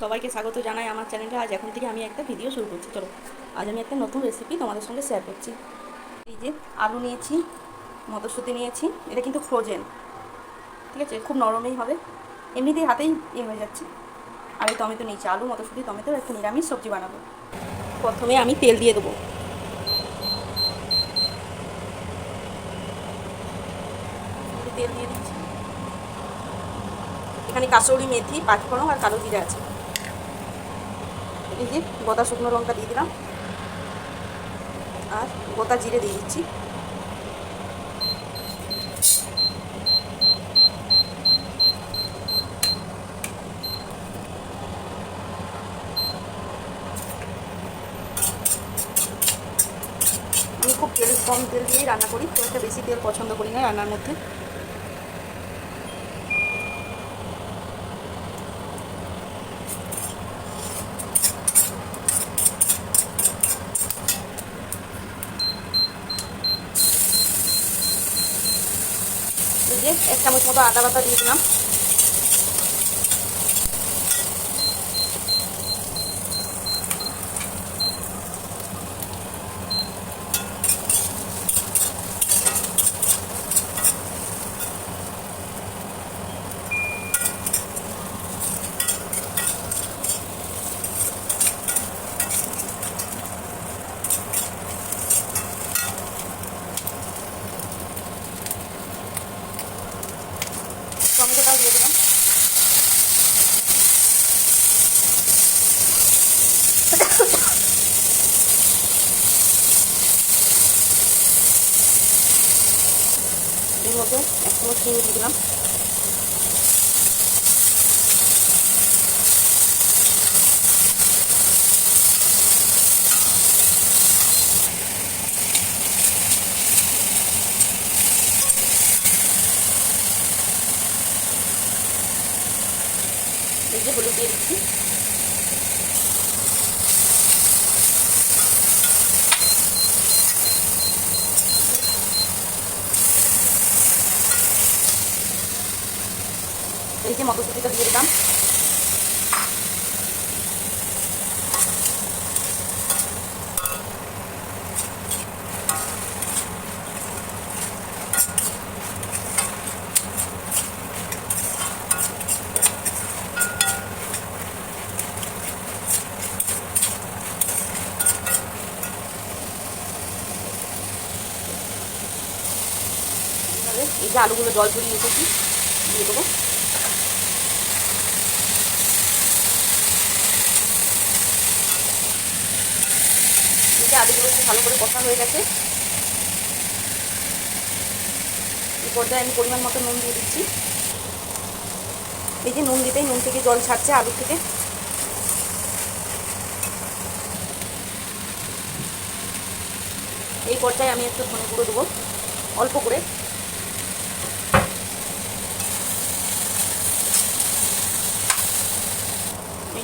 সবাইকে স্বাগত জানাই আমার চ্যানেলে। আজ এখন থেকে আমি একটা ভিডিও শুরু করছি। চলো, আজ আমি একটা নতুন রেসিপি তোমাদের সঙ্গে শেয়ার করছি। এই যে আলু নিয়েছি, মটরশুঁটি নিয়েছি, এটা কিন্তু ফ্রোজেন ঠিক আছে? খুব নরমই হবে। এমনিতেই হাতেই ইয়ে হয়ে যাচ্ছে। আর এই টমেটো নিয়েছি, আলু, মটরশুঁটি, টমেটো, একটা নিরামিষ সবজি বানাবো। প্রথমে আমি তেল দিয়ে দেবো। তেল দিয়ে দিচ্ছি। এখানে কাসৌরি মেথি, পাঁচফোড়ন আর কালো জিরা আছে। এই যে গোটা শুকনো লঙ্কা দিয়ে দিলাম। আর গোটা জিরে দিয়ে দিচ্ছি। আমি খুব তেল, কম তেল দিয়েই রান্না করি। খুব একটা বেশি তেল পছন্দ করি না রান্নার মধ্যে। যে এক চামচ মতো আদা বাটা দিয়ে দিলাম। টমেটোটাও দিয়ে দিলাম এর মধ্যে এক চিনি দিয়ে দিলাম। যে হলুদ দিয়ে দিচ্ছি। এই যে মটরশুটিটা দিয়ে দিলাম। এই যে আলুগুলো জল ঝরিয়ে রেখেছি, দিয়ে দেবো। এই আলুগুলো একটু ভালো করে কষা হয়ে গেছে। এই পর্যায়ে আমি পরিমাণ মতো নুন দিয়ে দিচ্ছি। এই যে নুন দিতেই নুন থেকে জল ছাড়ছে আলু থেকে। এই পর্যায়ে আমি একটু ধনে গুঁড়ো দেবো, অল্প করে।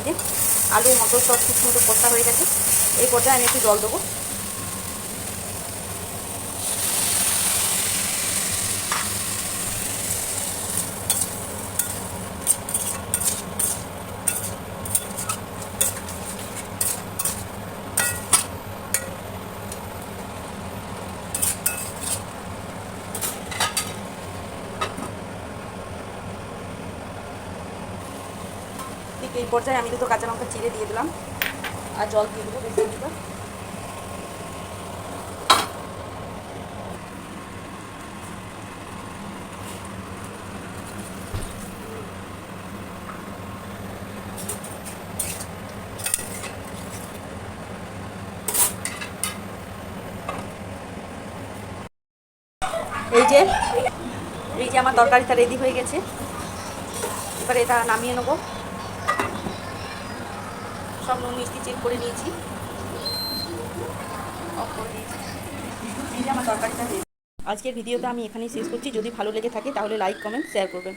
এই যে আলু মটর সব ঠিক মতো কষা হয়ে গেছে। এই পর্যায়ে আমি একটু জল দেবো। এই পর্যায়ে আমি দুটো কাঁচা লঙ্কা চিড়ে দিয়ে দিলাম। আর জল দিয়ে দেবো, বেশি এই যে এই যে আমার তরকারিটা রেডি হয়ে গেছে। এবার এটা নামিয়ে নেব। সব নুন মিষ্টি চেক করে নিয়েছি। আজকের ভিডিওটা আমি এখানেই শেষ করছি। যদি ভালো লেগে থাকে তাহলে লাইক কমেন্ট শেয়ার করবেন।